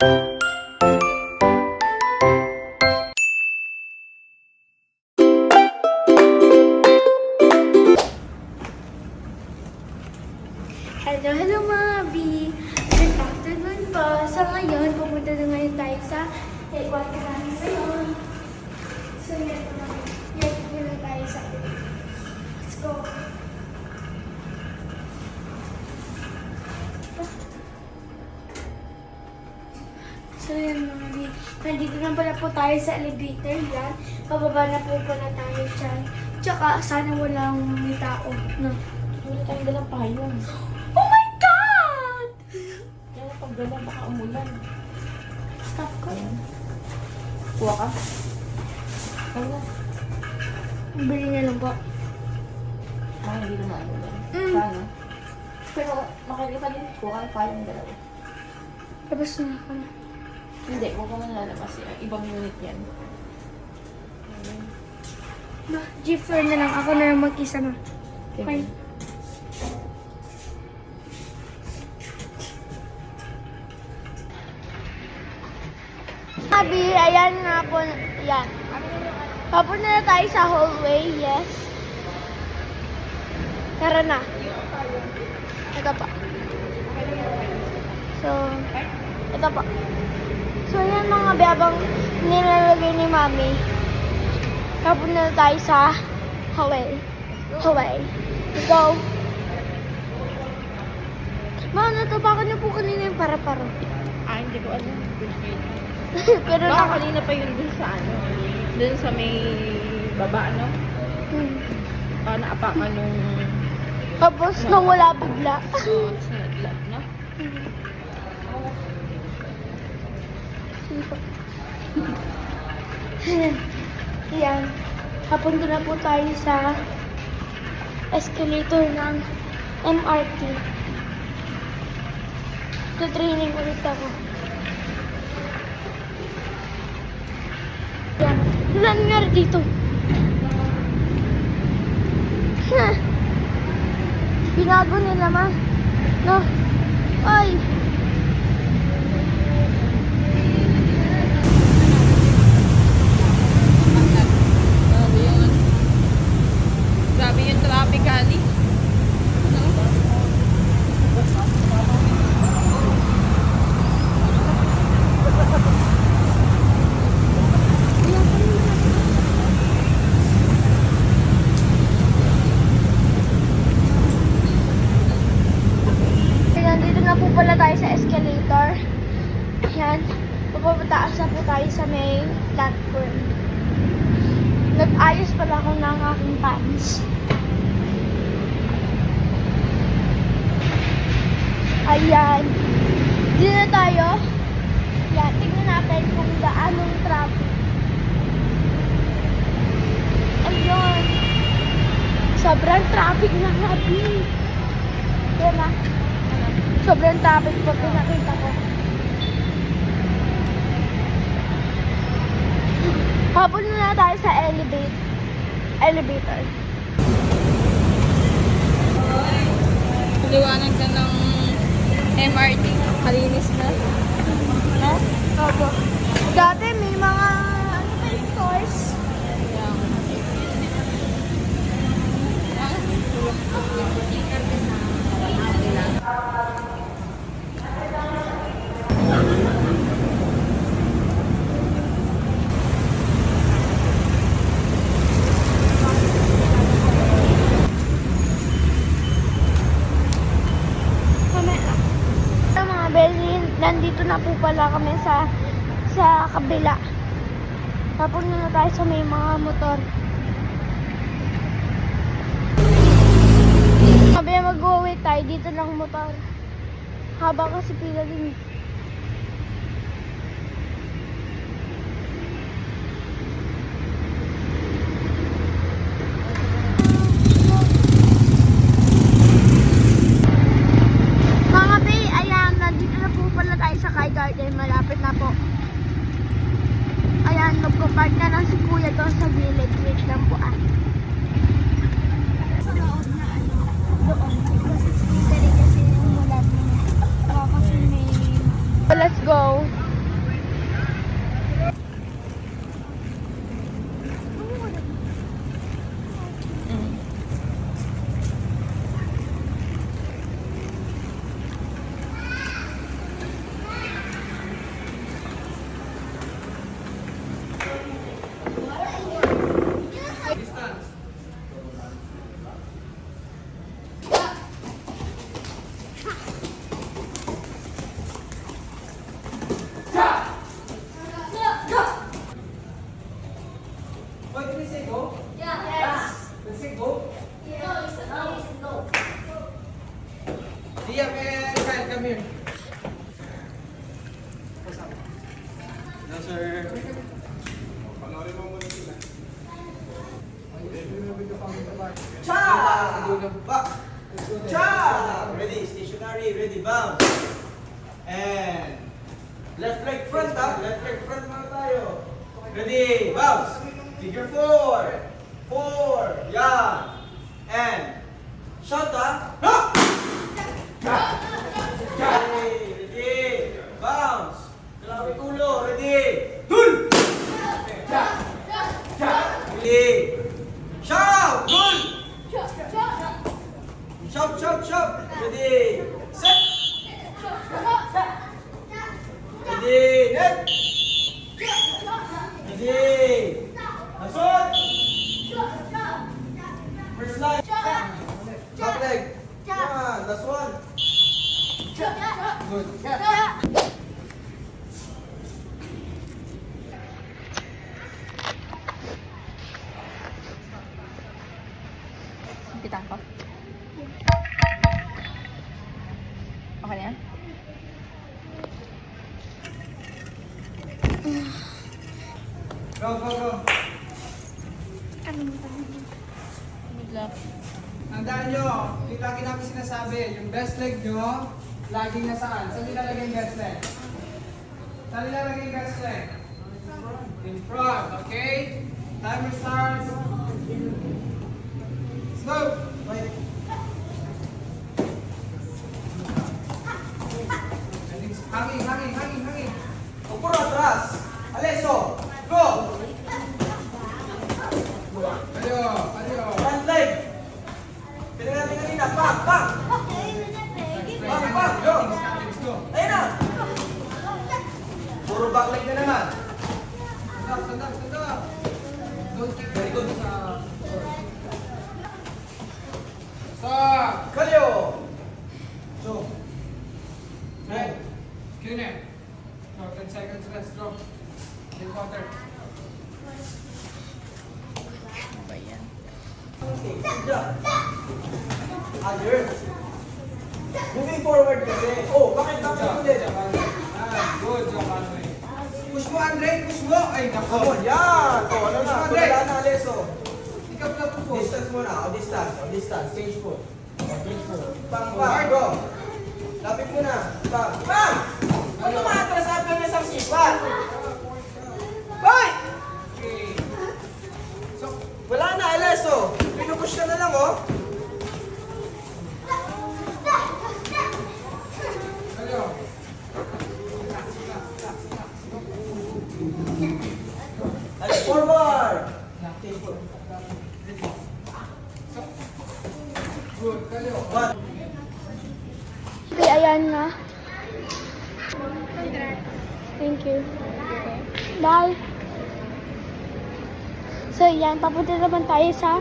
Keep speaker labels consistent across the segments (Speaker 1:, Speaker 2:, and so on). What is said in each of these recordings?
Speaker 1: Hello, Nandito na pala po tayo sa elevator yan. Pababa na po pala tayo dyan. Tsaka sana walang may tao. No?
Speaker 2: Wala tayong dalang payong.
Speaker 1: Oh my God!
Speaker 2: Kaya pag dala, baka umulan.
Speaker 1: Stop ko.
Speaker 2: Kuha ka? Kaya,
Speaker 1: Bili na lang po.
Speaker 2: baka hindi naman umulan.
Speaker 1: Mm.
Speaker 2: Sana. Pero, makalika din. Kuha ka ng payong dalawa.
Speaker 1: Labas na ako na.
Speaker 2: Hindi, huwag ka man lalabas yan. Ibang unit yan.
Speaker 1: Ma, G4 na lang. Ako na lang mag-isa na. Okay. Abi, ayan nga po. Yan. Papunta na tayo sa hallway. Yes. Tara na. Ito pa. So, ito pa. So, yan mga biyabang nilalagay ni Mami. Papunta na tayo sa hallway. Hallway. Let's go. Ma, natapakan niyo po kanina yung para-paro.
Speaker 2: Ah, hindi ko alam.
Speaker 1: Pero
Speaker 2: Baka
Speaker 1: naka...
Speaker 2: kanina pa yun dun sa ano. Dun sa may baba, ano?
Speaker 1: Hmm.
Speaker 2: Baka naapakan nung...
Speaker 1: Tapos nawala bigla.
Speaker 2: Oo, sa naglat, no?
Speaker 1: Yan. Papunta na po tayo sa escalator ng MRT. Tutraining ulit ako. Yan. Wala nangyari dito. Binago nila ma. No. Ay.
Speaker 2: Grabe yung traffic, Ali.
Speaker 1: Ayan, dito na po pala tayo sa escalator. Ayan, papapataas na po tayo sa may platform. Nag-ayos pala ako ng aking pants. Ayan. Dito na tayo. Ayan, tingnan natin kung gaanong traffic. Ayun. Sobrang traffic na gabi. Yan na. Sobrang traffic po pinakita ko. Hapon na tayo sa elevate, elevator.
Speaker 2: Liwanag na ng MRT. Kalinis na.
Speaker 1: No? Opo. Dati may mga ano pa yung stores. Kami, ah, mga beli, nandito na po pala kami sa sa kabila. Papunta na tayo sa may mga motor. Sabi mag-wait tayo dito ng motor. Haba kasi pila din. eh. Mga bay, ayan, nandito na po pala tayo sa Kai Garden. Malapit na po. Ayan, magpapark na lang si Kuya doon sa village. Wait lang po ah. Doon. Kasi dali kasi umulan. Baka kasi may... Let's go.
Speaker 3: No, sir. Cha! Cha! Ready, stationary, ready, bounce. And left leg front, ha? Left leg front muna tayo. Ready, bounce. Figure four. Four. Yeah. And shot, ha? No! Ready, ready. Bounce. Kalawit ulo, ready. Dul! Ready. Shout! Dul! Shout, shout, shout. Ready. Set. Ready. Net. Ready. Nasot. First line. Top leg. Come on, last one. Good.
Speaker 2: Pitan ko. Okay na yan?
Speaker 3: Go, go, go.
Speaker 2: Good luck.
Speaker 4: Tandaan nyo, yung lagi namin sinasabi, yung best leg nyo, laging nasaan? Saan nilalagay yung best leg? Saan nilalagay yung best leg? In front, okay? Timer starts. Slow.
Speaker 3: Wait. Puro back leg na naman.
Speaker 4: Up, stand up. Don't keep
Speaker 3: Very good.
Speaker 4: sa... Stop.
Speaker 3: Kalyo. So.
Speaker 4: Right. Kine. So, 10 seconds rest. Go. Take water.
Speaker 2: Ano ba yan?
Speaker 3: Other. Moving forward kasi. Oh, bakit bakit ulit?
Speaker 4: Ah, good job, Andre. Push mo, Andre. Push mo. Ay, nako.
Speaker 3: Yan. Oh, ano na? Wala na, Aleso.
Speaker 4: Ikaw na po po.
Speaker 3: Distance muna. O, distance. O, distance. Change foot. O, change foot. Bang, bang. Go. Lapit mo na. Bang, bang. Huwag tumatras sa atin ng sipat. Hoy!
Speaker 4: Okay. So,
Speaker 3: Wala na, Aleso. Pinupush ka na lang, oh.
Speaker 4: kayo.
Speaker 3: Alex, forward. Change foot.
Speaker 4: Good, kayo.
Speaker 3: One.
Speaker 1: Okay, ayan na. Thank you. Bye. So, yan. Papunta naman tayo sa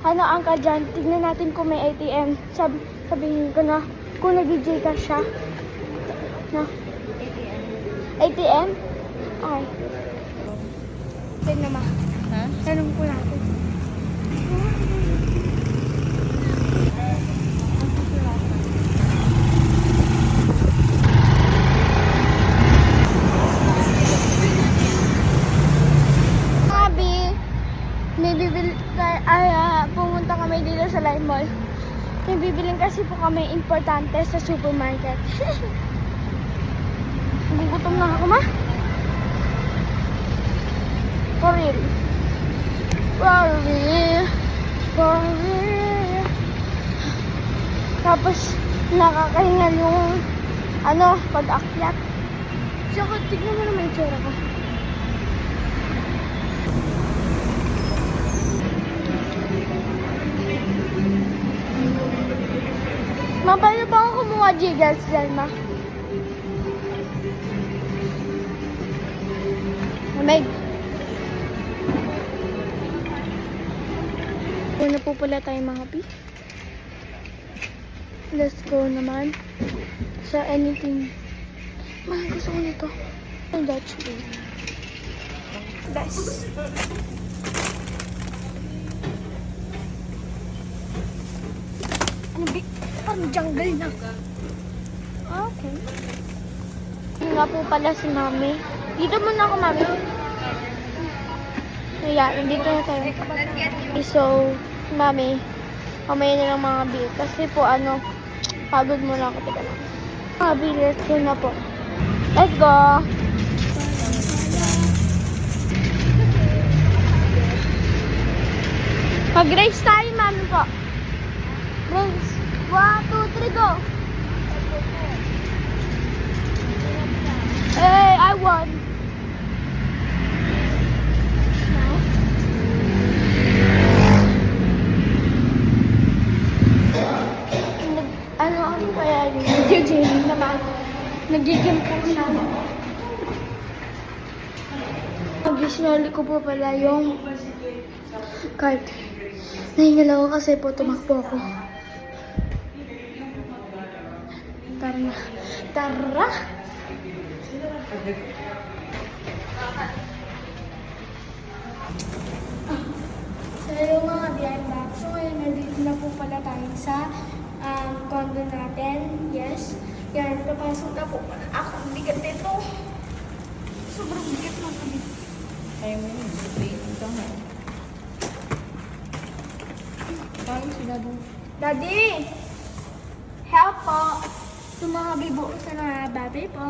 Speaker 1: ano ang dyan. Tignan natin kung may ATM. Sab sabihin ko na kung nag-DJ ka siya. Na. ATM? Okay. Tignan ma.
Speaker 2: Ha?
Speaker 1: Tanong ko natin. Sabi, may bibili, ay, ah, pumunta kami dito sa Lime Mall. May bibiling kasi po kami importante sa supermarket. Gugutom na ako, ma. For real. For real. For real. Tapos, nakakahingal yung, ano, pag-akyat. Tsaka, tignan mo naman yung tsura ko. Ma, ba ako kumuha jiggles dyan, ma? Meg. Una po pala tayo mga pi. Let's go naman sa anything. Mahal gusto ko nito. Ang Dutch food. Best. Ano bi? Parang jungle na. Okay. Yun nga po pala si mami. Dito muna ako, mami. Ayan, nandito na tayo. So, mami, mamaya na lang mga bill. Kasi po, ano, pagod muna ako. Teka lang. Mga bill, let's go na po. Let's go! Mag-race tayo, mami po. Race. One, two, three, go! Hey, I won! Nag, ano ano kaya yun? Nag-game naman. Nag-game po siya. Pag-isinali ko po pala yung card. Nahingal ako kasi po tumakbo ako. Tara. Tara! So, yung mga back. So, ngayon, nandito na po pala tayo sa um. Yan, papasok na po pala ako. Ang bigat nito. Sobrang bigat na kami.
Speaker 2: Ayaw mo yun. Wait, ito nga. Paano sila doon?
Speaker 1: Daddy! Help po! Mga bibo sa mga baby po.